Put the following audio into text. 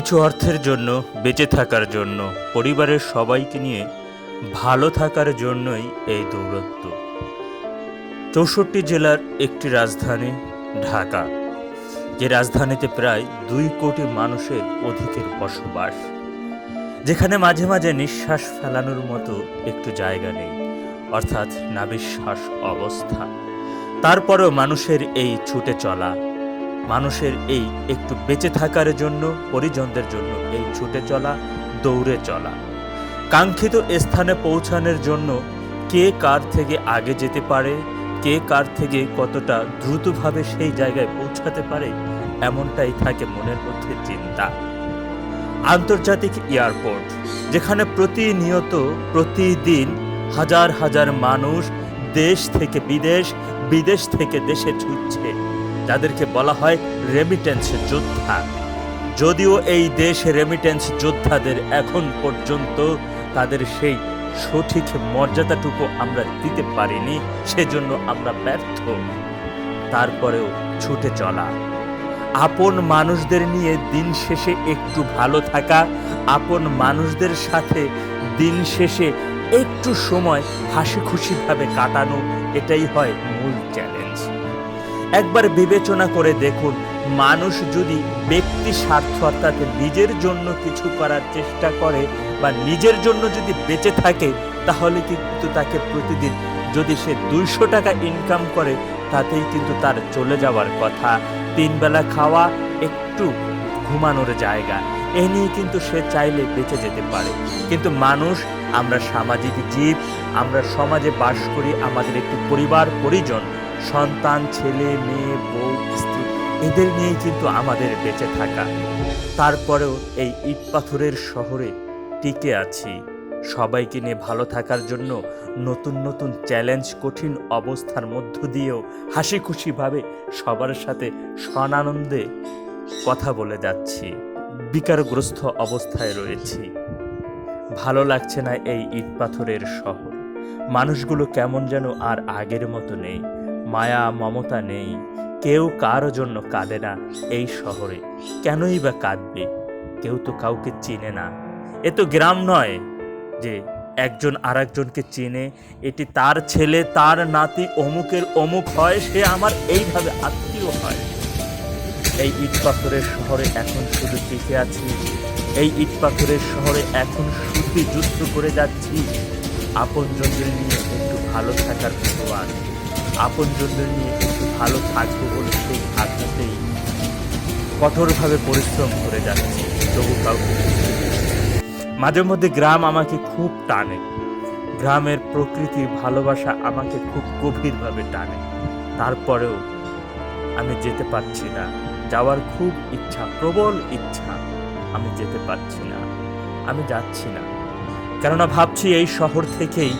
কিছু অর্থের জন্য, বেঁচে থাকার জন্য, পরিবারের সবাইকে নিয়ে ভালো থাকার জন্যই এই দৌরত্ব চৌষট্টি জেলার একটি রাজধানী, ঢাকা, যে রাজধানীতে প্রায় দুই কোটি মানুষের অধিকের বসবাস, যেখানে মাঝে মাঝে নিঃশ্বাস ফেলানোর মতো একটু জায়গা নেই, অর্থাৎ নাবিশ্বাস অবস্থা। তারপরেও মানুষের এই ছুটে চলা মানুষের এই একটু বেঁচে থাকার জন্য, পরিজনদের জন্য এই ছুটে চলা, দৌড়ে চলা। কাঙ্ক্ষিত স্থানে পৌঁছানোর জন্য কে কার থেকে আগে যেতে পারে, কে কার থেকে কতটা দ্রুতভাবে সেই জায়গায় পৌঁছাতে পারে, এমনটাই থাকে মনের মধ্যে চিন্তা। আন্তর্জাতিক এয়ারপোর্ট, যেখানে প্রতিনিয়ত, প্রতিদিন হাজার হাজার মানুষ দেশ থেকে বিদেশ বিদেশ থেকে দেশে ছুটছে। যাদেরকে বলা হয় রেমিটেন্স যোদ্ধা। যদিও এই দেশ রেমিটেন্স যোদ্ধাদের এখন পর্যন্ত তাদের সেই সঠিক মর্যাদাটুকু আমরা দিতে পারিনি, সেজন্য আমরা ব্যর্থ। তারপরেও ছুটে চলা। আপন মানুষদের নিয়ে দিন শেষে একটু ভালো থাকা, আপন মানুষদের সাথে দিন শেষে একটু সময় হাসি খুশিভাবে কাটানো, এটাই হয় মূল চ্যালেঞ্জ একবার বিবেচনা করে দেখুন, মানুষ যদি ব্যক্তি স্বার্থ অর্থাৎ নিজের জন্য কিছু করার চেষ্টা করে বা নিজের জন্য যদি বেঁচে থাকে, তাহলে কিন্তু তাকে প্রতিদিন যদি সে দুইশো টাকা ইনকাম করে, তাতেই কিন্তু তার চলে যাওয়ার কথা। তিন বেলা খাওয়া একটু ঘুমানোর জায়গা, এ নিয়ে কিন্তু সে চাইলে বেঁচে যেতে পারে। কিন্তু মানুষ, আমরা সামাজিক জীব, আমরা সমাজে বাস করি, আমাদের একটি পরিবার পরিজন সন্তান, ছেলে, মেয়ে, বউ, স্ত্রী, এদের নিয়েই কিন্তু আমাদের বেঁচে থাকা। তারপরেও এই ইট পাথরের শহরে টিকে আছি। সবাইকে নিয়ে ভালো থাকার জন্য নতুন নতুন চ্যালেঞ্জ, কঠিন অবস্থার মধ্য দিয়েও হাসি খুশিভাবে সবার সাথে সনানন্দে কথা বলে যাচ্ছি। বিকারগ্রস্ত অবস্থায় রয়েছি। ভালো লাগছে না এই ইট পাথরের শহর। মানুষগুলো কেমন যেন আর আগের মতো নেই। মায়া, মমতা নেই। কেউ কারও জন্য কাঁদে না এই শহরে। কেনই বা কাঁদবে? কেউ তো কাউকে চিনে না। এ তো গ্রাম নয় যে একজন আরেকজনকে চেনে। এটি তার ছেলে, তার নাতি, অমুকের অমুক হয়, সে আমার এইভাবে আত্মীয় হয়। এই ইট পাথরের শহরে এখন শুধু টিকে আছি। এই ইট পাথরের শহরে এখন শুধু যুদ্ধ করে যাচ্ছি। আপনজনদের নিয়ে একটু ভালো থাকার ভগবান। আপনজনদের নিয়ে একটু ভালো থাকব বলে সেই কঠোরভাবে পরিশ্রম করে যাচ্ছি। তবু কাউকে মাঝে মধ্যে গ্রাম আমাকে খুব টানে। গ্রামের প্রকৃতির ভালোবাসা আমাকে খুব গভীরভাবে টানে। তারপরেও আমি যেতে পারছি না। যাওয়ার খুব ইচ্ছা, প্রবল ইচ্ছা। আমি যেতে পারছি না। আমি যাচ্ছি না। কেননা ভাবছি এই শহর থেকেই